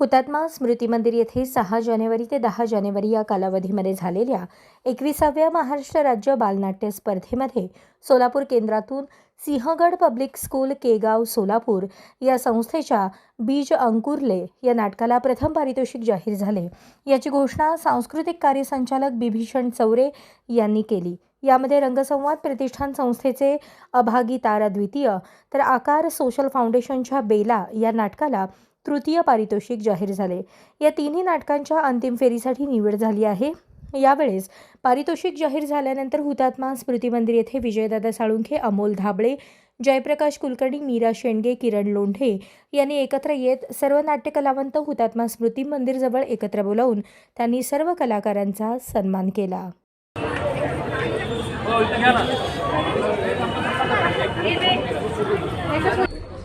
हुतात्मा स्मृती मंदिर येथे सहा जानेवारी ते दहा जानेवारी या कालावधीमध्ये झालेल्या एकविसाव्या महाराष्ट्र राज्य बालनाट्य स्पर्धेमध्ये सोलापूर केंद्रातून सिंहगड पब्लिक स्कूल केगाव सोलापूर या संस्थेच्या बीज अंकुरले या नाटकाला प्रथम पारितोषिक जाहीर झाले. याची घोषणा सांस्कृतिक कार्य संचालक बिभीषण चौरे यांनी केली. यामध्ये रंगसंवाद प्रतिष्ठान संस्थेचे अभागी तारा द्वितीय तर आकार सोशल फाउंडेशनच्या बेला या नाटकाला तृतीय पारितोषिक जाहीर झाले. या तिन्ही नाटकांच्या अंतिम फेरीसाठी निवड झाली आहे. यावेळेस पारितोषिक जाहीर झाल्यानंतर हुतात्मा स्मृती मंदिर येथे विजयदादा साळुंखे अमोल धाबळे जयप्रकाश कुलकर्णी मीरा शेंडगे किरण लोंढे यांनी एकत्र येत सर्व नाट्य कलावंत हुतात्मा स्मृती मंदिरजवळ एकत्र बोलावून त्यांनी सर्व कलाकारांचा सन्मान केला.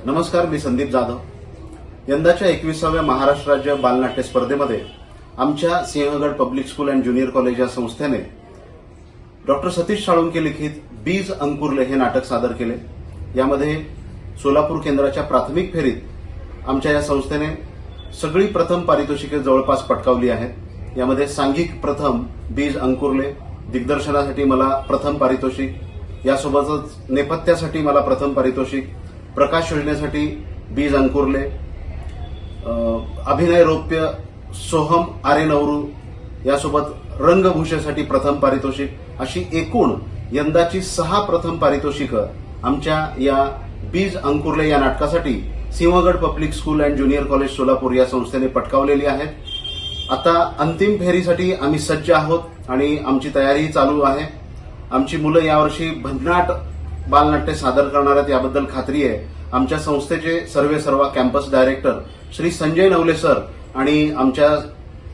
नमस्कार मी संदीप जाधव. यंदाच्या एकविसाव्या महाराष्ट्र राज्य बालनाट्य स्पर्धेमध्ये आमच्या Sinhagad public school and junior college या संस्थेने डॉक्टर सतीश साळुंके लिखित बीज अंकुरले हे नाटक सादर केले. यामध्ये सोलापूर केंद्राच्या प्राथमिक फेरीत आमच्या या संस्थेने सगळी प्रथम पारितोषिके जवळपास पटकावली आहेत. यामध्ये सांघिक प्रथम बीज अंकुरले दिग्दर्शनासाठी मला प्रथम पारितोषिक यासोबतच नेपथ्यासाठी मला प्रथम पारितोषिक प्रकाश योजनेसाठी बीज अंकुरले अभिनय रौप्य सोहम आरे नवरू यासोबत रंगभूषेसाठी प्रथम पारितोषिक अशी एकूण यंदाची सहा प्रथम पारितोषिकं आमच्या या बीज अंकुरले या नाटकासाठी Sinhagad public school and junior college Solapur या संस्थेने पटकावलेली आहेत. आता अंतिम फेरीसाठी आम्ही सज्ज आहोत आणि आमची तयारीही चालू आहे. आमची मुलं यावर्षी भन्नाट बालनाट्य सादर करणार आहेत याबद्दल खात्री आहे. आमच्या संस्थेचे सर्वे सर्वा campus director Shri Sanjay Navale sir आणि आमच्या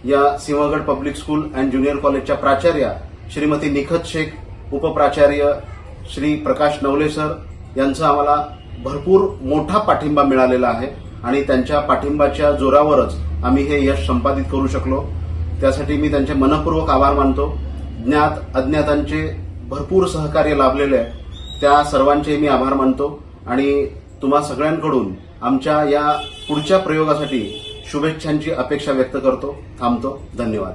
या Sinhagad public school and junior कॉलेजच्या प्राचार्या श्रीमती निखत शेख उपप्राचार्य श्री प्रकाश नवले सर यांचा आम्हाला भरपूर मोठा पाठिंबा मिळालेला आहे आणि त्यांच्या पाठिंबाच्या जोरावरच आम्ही हे यश संपादित करू शकलो. त्यासाठी मी त्यांचे मनपूर्वक आभार मानतो. ज्ञात अज्ञातांचे भरपूर सहकार्य लाभलेले आहे. त्या सर्वांचे मी आभार मानतो आणि तुम्हा सगळ्यांकडून आमच्या या पुढच्या प्रयोगासाठी शुभेच्छांची अपेक्षा व्यक्त करतो थांबतो. धन्यवाद.